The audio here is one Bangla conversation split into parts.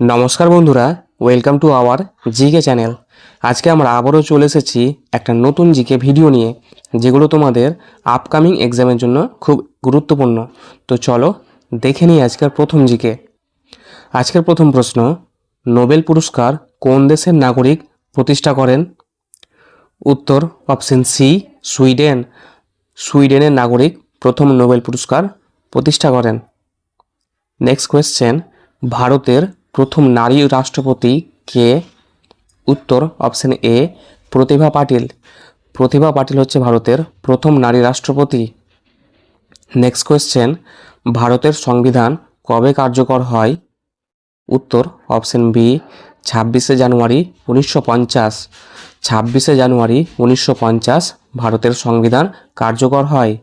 নমস্কার বন্ধুরা welcome to our GK channel আজকে আমরা আবারও চলে এসেছি একটা নতুন জিকে ভিডিও নিয়ে, যেগুলো তোমাদের আপকামিং এক্সামের জন্য খুব গুরুত্বপূর্ণ। তো চলো দেখে নিই আজকের প্রথম জিকে। আজকের প্রথম প্রশ্ন, নোবেল পুরস্কার কোন দেশের নাগরিক প্রতিষ্ঠা করেন? উত্তর অপশন সি সুইডেন। সুইডেনের নাগরিক প্রথম নোবেল পুরস্কার প্রতিষ্ঠা করেন। নেক্সট কোয়েশ্চেন ভারতের প্রথম নারী রাষ্ট্রপতি কে? উত্তর, অপশন এ, প্রতিভা পাটিল। প্রতিভা পাটিল হচ্ছে ভারতের প্রথম নারী রাষ্ট্রপতি। নেক্সট কোয়েশ্চেন ভারতের সংবিধান কবে কার্যকর হয়? উত্তর, অপশন বি, ছাব্বিশে জানুয়ারি উনিশশো পঞ্চাশ। ছাব্বিশে জানুয়ারি উনিশশো পঞ্চাশ ভারতের সংবিধান কার্যকর হয়?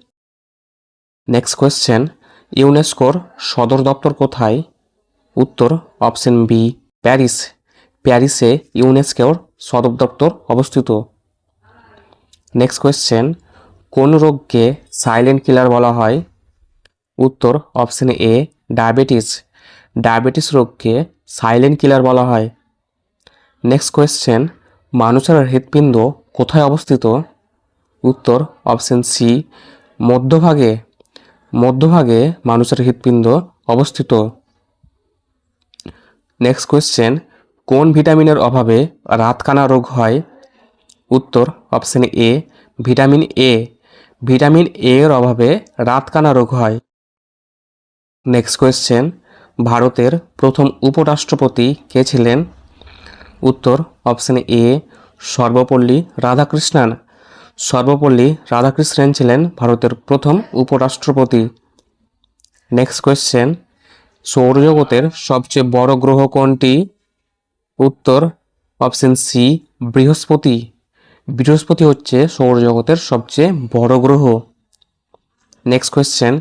নেক্সট কোয়েশ্চেন ইউনেস্কোর সদর দপ্তর কোথায়? উত্তর, অপশন বি, প্যারিস। প্যারিসে ইউনেস্কোর সদর দপ্তর অবস্থিত। নেক্সট কোয়েশ্চেন কোন রোগকে সাইলেন্ট কিলার বলা হয়? উত্তর, অপশন এ ডায়াবেটিস ডায়াবেটিস রোগকে সাইলেন্ট কিলার বলা হয়। নেক্সট কোয়েশ্চেন মানুষের হৃৎপিণ্ড কোথায় অবস্থিত? উত্তর, অপশন সি মধ্যভাগে। মধ্যভাগে মানুষের হৃৎপিণ্ড অবস্থিত। নেক্সট কোয়েশ্চেন কোন ভিটামিনের অভাবে রাতকানা রোগ হয়? উত্তর option A vitamin A vitamin A এর অভাবে রাতকানা রোগ হয়। নেক্সট কোয়েশ্চেন ভারতের প্রথম উপরাষ্ট্রপতি কে ছিলেন? উত্তর অপশান এ সর্বপল্লী রাধাকৃষ্ণান। সর্বপল্লী রাধাকৃষ্ণন ছিলেন ভারতের প্রথম উপরাষ্ট্রপতি। নেক্সট কোয়েশ্চেন সৌরজগতের সবচেয়ে বড় গ্রহ কোনটি? উত্তর, অপশন সি, বৃহস্পতি। বৃহস্পতি হচ্ছে সৌরজগতের সবচেয়ে বড় গ্রহ। নেক্সট কোয়েশ্চেন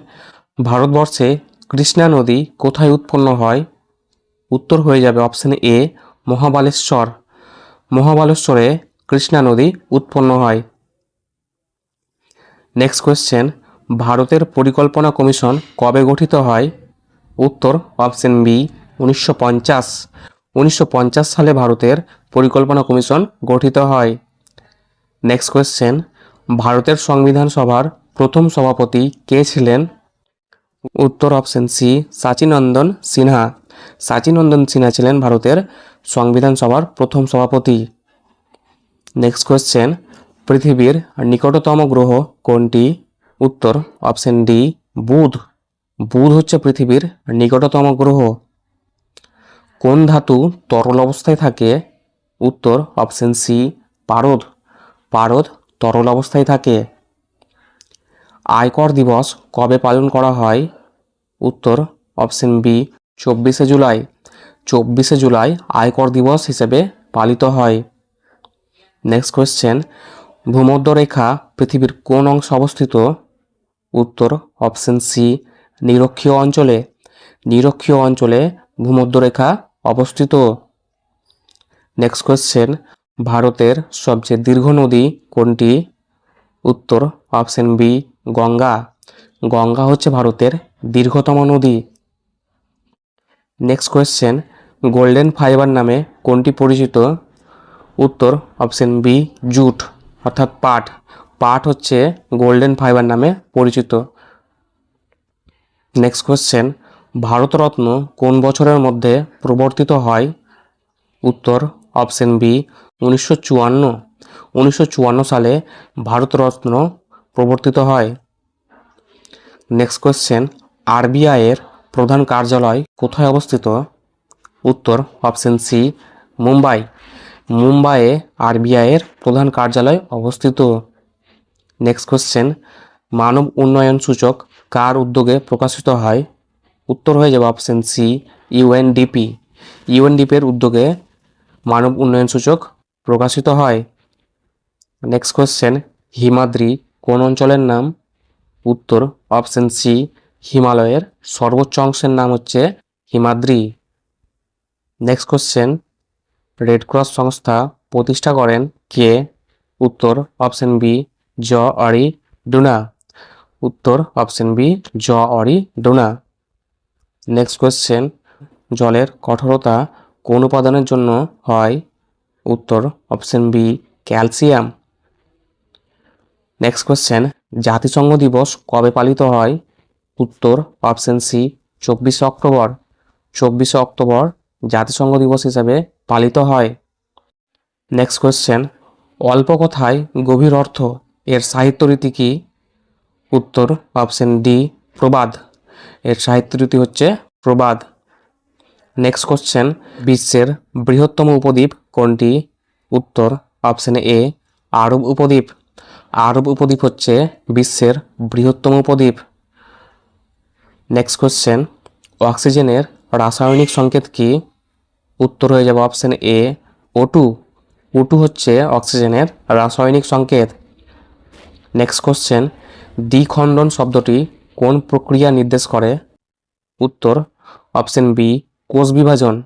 ভারতবর্ষে কৃষ্ণা নদী কোথায় উৎপন্ন হয়? উত্তর হয়ে যাবে অপশন এ, মহাবালেশ্বর। মহাবালেশ্বরে কৃষ্ণা নদী উৎপন্ন হয়। নেক্সট কোয়েশ্চেন ভারতের পরিকল্পনা কমিশন কবে গঠিত হয়? উত্তর, অপশন বি, উনিশশো পঞ্চাশ। উনিশশো সালে ভারতের পরিকল্পনা কমিশন গঠিত হয়। নেক্সট কোয়েশ্চেন ভারতের সংবিধান সভার প্রথম সভাপতি কে ছিলেন? উত্তর, অপশন সি, সাচিনন্দন সিনহা। সাচিনন্দন সিনহা ছিলেন ভারতের সংবিধান সভার প্রথম সভাপতি। নেক্সট কোয়েশ্চেন পৃথিবীর নিকটতম গ্রহ কোনটি? উত্তর, অপশন ডি, বুধ। বুধ হচ্ছে পৃথিবীর নিকটতম গ্রহ। কোন ধাতু তরল অবস্থায় থাকে? উত্তর অপশন সি, পারদ। পারদ তরল অবস্থায় থাকে। আয়কর দিবস কবে পালন করা হয়? উত্তর অপশন বি, চব্বিশে জুলাই। চব্বিশে জুলাই আয়কর দিবস হিসেবে পালিত হয়। নেক্সট কোয়েশ্চেন ভূমধ্যরেখা পৃথিবীর কোন অংশে অবস্থিত? উত্তর অপশন সি নিরক্ষীয় অঞ্চলে নিরক্ষীয় অঞ্চলে ভূমধ্যরেখা অবস্থিত। নেক্সট কোয়েশ্চেন ভারতের সবচেয়ে দীর্ঘ নদী কোনটি? উত্তর অপশন বি গঙ্গা। গঙ্গা হচ্ছে ভারতের দীর্ঘতম নদী। নেক্সট কোয়েশ্চেন গোল্ডেন ফাইবার নামে কোনটি পরিচিত? উত্তর অপশন বি জুট, অর্থাৎ পাট। পাট হচ্ছে গোল্ডেন ফাইবার নামে পরিচিত। নেক্সট কোয়েশ্চেন ভারতরত্ন কোন বছরের মধ্যে প্রবর্তিত হয়? উত্তর অপশন বি উনিশশো চুয়ান্ন। উনিশশো চুয়ান্ন সালে ভারতরত্ন প্রবর্তিত হয়। নেক্সট কোয়েশ্চেন আরবিআইয়ের প্রধান কার্যালয় কোথায় অবস্থিত? উত্তর অপশন সি মুম্বাই। মুম্বাইয়ে আরবিআইয়ের প্রধান কার্যালয় অবস্থিত। নেক্সট কোয়েশ্চেন মানব উন্নয়ন সূচক কার উদ্যোগে প্রকাশিত হয়? উত্তর হয়ে যাবে অপশন সি ইউএনডিপি ইউএনডিপির উদ্যোগে মানব উন্নয়ন সূচক প্রকাশিত হয়। নেক্সট কোয়েশ্চেন হিমাদ্রি কোন অঞ্চলের নাম? উত্তর অপশন সি হিমালয়ের সর্বোচ্চ অংশের নাম হচ্ছে Himadri. Next question red cross সংস্থা প্রতিষ্ঠা করেন কে? উত্তর অপশন বি জ অরি ডুনা। উত্তর অপশন বি জ অরি ডুনা। নেক্সট কোয়েশ্চেন জলের কঠোরতা কোন উপাদানের জন্য হয়? উত্তর option B calcium next question জাতিসংঘ দিবস কবে পালিত হয়? উত্তর অপশন সি চব্বিশে অক্টোবর। চব্বিশে অক্টোবর জাতিসংঘ দিবস হিসাবে পালিত হয়। নেক্সট কোয়েশ্চেন অল্প কথায় গভীর অর্থ এর সাহিত্য রীতি কি? উত্তর, অপশন ডি, প্রবাদ। এর সাহিত্য রীতি হচ্ছে প্রবাদ। নেক্সট কোশ্চেন বিশ্বের বৃহত্তম উপদ্বীপ কোনটি? উত্তর, অপশন এ, আরব উপদ্বীপ। আরব উপদ্বীপ হচ্ছে বিশ্বের বৃহত্তম উপদ্বীপ। নেক্সট কোশ্চেন অক্সিজেনের রাসায়নিক সংকেত কি? উত্তর হয়ে যাবে option A O two O two হচ্ছে অক্সিজেনের রাসায়নিক সংকেত। নেক্সট কোশ্চেন দ্বিখণ্ডন শব্দটি কোন প্রক্রিয়া নির্দেশ করে? উত্তর, অপশন বি, কোষ বিভাজন।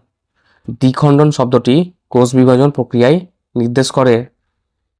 দ্বিখণ্ডন শব্দটি কোষ বিভাজন প্রক্রিয়ায় নির্দেশ করে।